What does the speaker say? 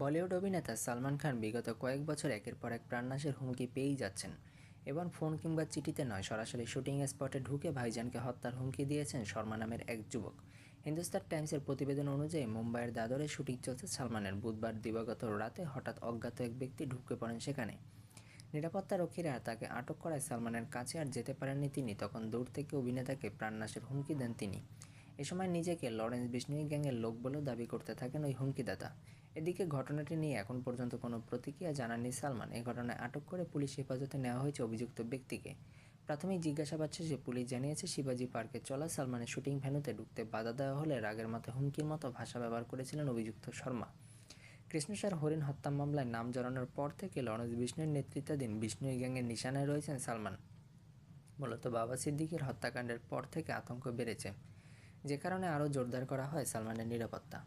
বলিউড অভিনেতা সালমান খান বিগত কয়েক বছর একের পর এক প্রাণনাশের হুমকি পেয়েই যাচ্ছেন। এবার ফোন কিংবা চিঠিতে নয়, সরাসরি শুটিং স্পটে ঢুকে ভাইজানকে হত্যার হুমকি দিয়েছেন শর্মা নামের এক যুবক। হিন্দুস্তান টাইমসের প্রতিবেদন অনুযায়ী মুম্বাইয়ের দাদরে শুটিং চলছে সালমানের বুধবার দিবাগত রাতে হঠাৎ অজ্ঞাত এক ব্যক্তি ঢুকে পড়েন সেখানে। নিরাপত্তা রক্ষীরা তাকে আটক করায় সালমানের কাছে আর যেতে পারেননি তিনি, তখন দূর থেকে অভিনেতাকে প্রাণনাশের হুমকি দেন তিনি। এ সময় নিজেকে লরেন্স বিষ্ণুই গ্যাংয়ের লোক বলেও দাবি করতে থাকেন ওই হুমকিদাতা। এদিকে ঘটনাটি নিয়ে এখন পর্যন্ত কোনো প্রতিক্রিয়া জানাননি সালমান। এই ঘটনায় আটক করে পুলিশ হেফাজতে নেওয়া হয়েছে অভিযুক্ত ব্যক্তিকে। প্রাথমিক জিজ্ঞাসাবাদ শেষে পুলিশ জানিয়েছে, শিবাজি পার্কে চলা সালমানের শুটিং ভেন্যুতে ঢুকতে বাধা দেওয়া হলে রাগের মতো হুমকির মতো ভাষা ব্যবহার করেছিলেন অভিযুক্ত শর্মা। কৃষ্ণসার হরিণ হত্যা মামলায় নাম জড়ানোর পর থেকে লরেন্স বিষ্ণুর নেতৃত্বাধীন বিষ্ণুই গ্যাংয়ের নিশানায় রয়েছেন সালমান। মূলত বাবা সিদ্দিকের হত্যাকাণ্ডের পর থেকে আতঙ্ক বেড়েছে। যে কারণে আরও জোরদার করা হয় সালমানের নিরাপত্তা।